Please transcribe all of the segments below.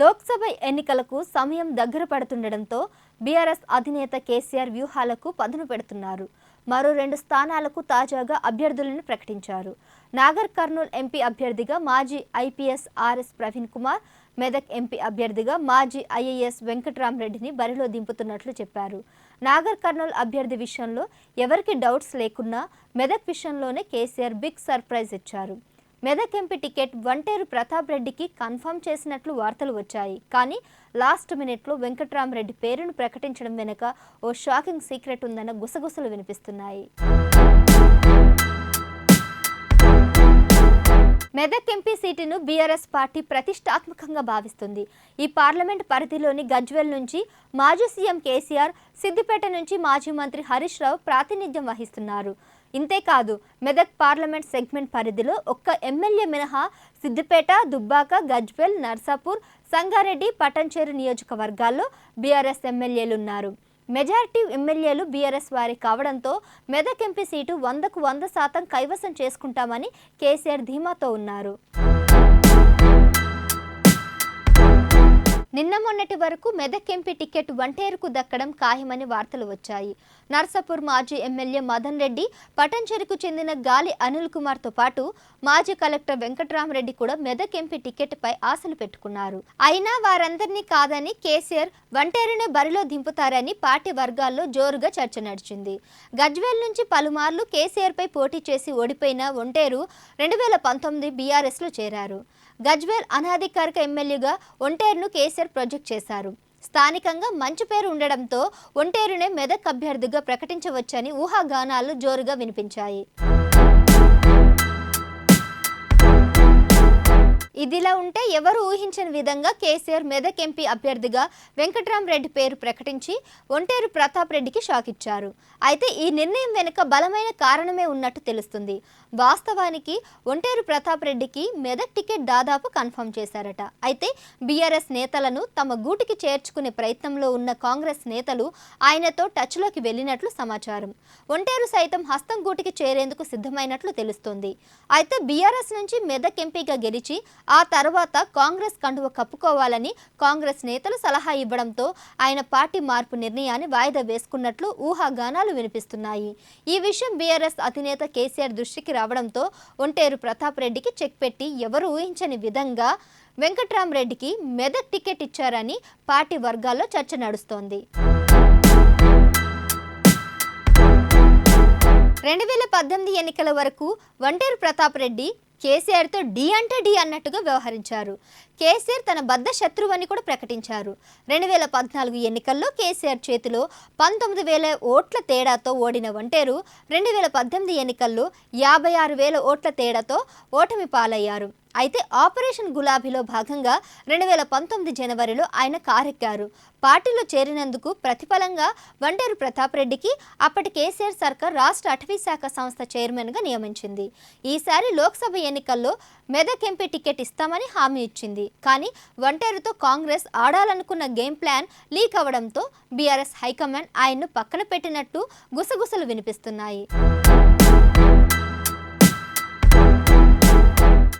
లోక్సభ ఎన్నికలకు సమయం దగ్గర పడుతుండటంతో బీఆర్ఎస్ అధినేత కేసీఆర్ వ్యూహాలకు పదును పెడుతున్నారు. మరో రెండు స్థానాలకు తాజాగా అభ్యర్థులను ప్రకటించారు. నాగర్ కర్నూల్ ఎంపీ అభ్యర్థిగా మాజీ IPS RS Praveen Kumar Medak MP అభ్యర్థిగా మాజీ ఐఏఎస్ వెంకట్రామరెడ్డిని బరిలో దింపుతున్నట్లు చెప్పారు. నాగర్ కర్నూల్ అభ్యర్థి విషయంలో ఎవరికి డౌట్స్ లేకున్నా మెదక్ విషయంలోనే కేసీఆర్ బిగ్ సర్ప్రైజ్ ఇచ్చారు. మెదక్ ఎంపీ టికెట్ వంటేరు ప్రతాప్ రెడ్డికి కన్ఫర్మ్ చేసినట్లు వార్తలు వచ్చాయి. కానీ లాస్ట్ మినిట్లో వెంకట్రామరెడ్డి పేరును ప్రకటించడం వెనుక ఓ షాకింగ్ సీక్రెట్ ఉందన్న గుసగుసలు వినిపిస్తున్నాయి. మెదక్ ఎంపీ సీటును బీఆర్ఎస్ పార్టీ ప్రతిష్టాత్మకంగా భావిస్తుంది. ఈ పార్లమెంట్ పరిధిలోని గజ్వెల్ నుంచి మాజీ సీఎం కేసీఆర్ సిద్దిపేట నుంచి మాజీ మంత్రి హరీష్ రావు ప్రాతినిధ్యం వహిస్తున్నారు. ఇంతేకాదు మెదక్ పార్లమెంట్ సెగ్మెంట్ పరిధిలో ఒక్క ఎమ్మెల్యే మినహా సిద్దిపేట దుబ్బాక గజ్వెల్ నర్సాపూర్ సంగారెడ్డి పటంచేరు నియోజకవర్గాల్లో బీఆర్ఎస్ ఎమ్మెల్యేలు ఉన్నారు మెజారిటీ ఎమ్మెల్యేలు బీఆర్ఎస్ వారి కావడంతో మెదక్ ఎంపీ సీటు వందకు వంద శాతం కైవసం చేసుకుంటామని కేసీఆర్ ధీమాతో ఉన్నారు. నిన్న మొన్నటి వరకు మెదక్ ఎంపీ టికెట్ వంటేరుకు దక్కడం ఖాయమని వార్తలు వచ్చాయి. నర్సాపూర్ మాజీ ఎమ్మెల్యే మదన్ రెడ్డి పటంచెరుకు చెందిన గాలి అనిల్ కుమార్తో పాటు మాజీ కలెక్టర్ వెంకట్రామరెడ్డి కూడా మెదక్ ఎంపీ టికెట్పై ఆశలు పెట్టుకున్నారు. అయినా వారందరినీ కాదని కేసీఆర్ వంటేరునే బరిలో దింపుతారని పార్టీ వర్గాల్లో జోరుగా చర్చ నడిచింది. గజ్వేల్ నుంచి పలుమార్లు కేసీఆర్పై పోటీ చేసి ఓడిపోయిన ఒంటేరు రెండు వేల పంతొమ్మిది బీఆర్ఎస్లో చేరారు. గజ్వేల్ అనాధికారిక ఎమ్మెల్యేగా ఒంటేరును కేసీఆర్ ప్రాజెక్ట్ చేశారు. స్థానికంగా మంచి పేరు ఉండడంతో ఒంటేరునే మెదక్ అభ్యర్థిగా ప్రకటించవచ్చని ఊహాగానాలు జోరుగా వినిపించాయి. ఇదిలా ఉంటే ఎవరు ఊహించని విధంగా కేసీఆర్ మెదక్ ఎంపీ అభ్యర్థిగా వెంకట్రామరెడ్డి పేరు ప్రకటించి ఒంటేరు ప్రతాప్ రెడ్డికి షాక్ ఇచ్చారు. అయితే ఈ నిర్ణయం వెనుక బలమైన కారణమే ఉన్నట్టు తెలుస్తుంది. వాస్తవానికి ఒంటేరు ప్రతాప్ రెడ్డికి మెదక్ టికెట్ దాదాపు కన్ఫర్మ్ చేశారట. అయితే బీఆర్ఎస్ నేతలను తమ గూటికి చేర్చుకునే ప్రయత్నంలో ఉన్న కాంగ్రెస్ నేతలు ఆయనతో టచ్లోకి వెళ్ళినట్లు సమాచారం. ఒంటేరు సైతం హస్తం గూటికి చేరేందుకు సిద్ధమైనట్లు తెలుస్తోంది. అయితే బీఆర్ఎస్ నుంచి మెదక్ ఎంపీగా గెలిచి ఆ తర్వాత కాంగ్రెస్ కండువ కప్పుకోవాలని కాంగ్రెస్ నేతలు సలహా ఇవ్వడంతో ఆయన పార్టీ మార్పు నిర్ణయాన్ని వాయిదా వేసుకున్నట్లు ఊహాగానాలు వినిపిస్తున్నాయి. ఈ విషయం బీఆర్ఎస్ అధినేత కేసీఆర్ దృష్టికి రావడంతో ఒంటేరు ప్రతాప్ రెడ్డికి చెక్ పెట్టి ఎవరు ఊహించని విధంగా వెంకట్రామరెడ్డికి మెదక్ టికెట్ ఇచ్చారని పార్టీ వర్గాల్లో చర్చ నడుస్తోంది. రెండు వేల పద్దెనిమిది ఎన్నికల వరకు వంటేరు ప్రతాప్ రెడ్డి కేసీఆర్తో డి అంటే డి అన్నట్టుగా వ్యవహరించారు. కేసీఆర్ తన బద్ద శత్రువు అని కూడా ప్రకటించారు. రెండు వేల పద్నాలుగు ఎన్నికల్లో కేసీఆర్ చేతిలో పంతొమ్మిది వేల ఓట్ల తేడాతో ఓడిన వంటేరు రెండు వేల పద్దెనిమిది ఎన్నికల్లో యాభై ఆరు వేల ఓట్ల తేడాతో ఓటమి పాలయ్యారు. అయితే ఆపరేషన్ గులాబీలో భాగంగా రెండు వేల పంతొమ్మిది జనవరిలో ఆయన కారెక్కారు. పార్టీలో చేరినందుకు ప్రతిఫలంగా వంటేరు ప్రతాప్ రెడ్డికి అప్పటి కేసీఆర్ సర్కార్ రాష్ట్ర అటవీ శాఖ సంస్థ చైర్మన్గా నియమించింది. ఈసారి లోక్సభ ఎన్నికల్లో మెదక్ ఎంపీ టికెట్ ఇస్తామని హామీ ఇచ్చింది. కానీ ఒంటరితో కాంగ్రెస్ ఆడాలనుకున్న గేమ్ ప్లాన్ లీక్ అవడంతో బీఆర్ఎస్ హైకమాండ్ ఆయన్ను పక్కన పెట్టినట్టు గుసగుసలు వినిపిస్తున్నాయి.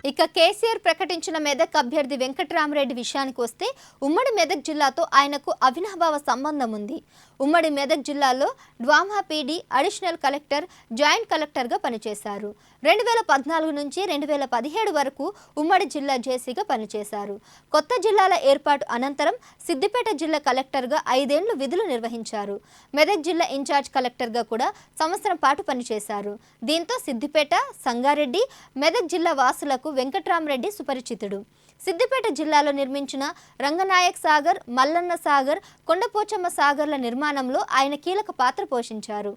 ఇక కేసీఆర్ ప్రకటించిన మెదక్ అభ్యర్థి వెంకట్రామరెడ్డి విషయానికి వస్తే ఉమ్మడి మెదక్ జిల్లాతో ఆయనకు అవినాభావ సంబంధం ఉంది. ఉమ్మడి మెదక్ జిల్లాలో DWMA PD additional collector joint కలెక్టర్గా పనిచేశారు. రెండు వేల పద్నాలుగు నుంచి రెండు వేల పదిహేడు వరకు ఉమ్మడి జిల్లా జేసీగా పనిచేశారు. కొత్త జిల్లాల ఏర్పాటు అనంతరం సిద్దిపేట జిల్లా కలెక్టర్గా ఐదేళ్ళు విధులు నిర్వహించారు. మెదక్ జిల్లా ఇన్ఛార్జ్ కలెక్టర్గా కూడా సంవత్సరం పాటు పనిచేశారు. దీంతో సిద్దిపేట సంగారెడ్డి మెదక్ జిల్లా వాసులకు వెంకట్రామరెడ్డి సుపరిచితుడు. సిద్దిపేట జిల్లాలో నిర్మించిన రంగనాయక్ సాగర్ మల్లన్న సాగర్ కొండపోచమ్మ సాగర్ల నిర్మాణంలో ఆయన కీలక పాత్ర పోషించారు.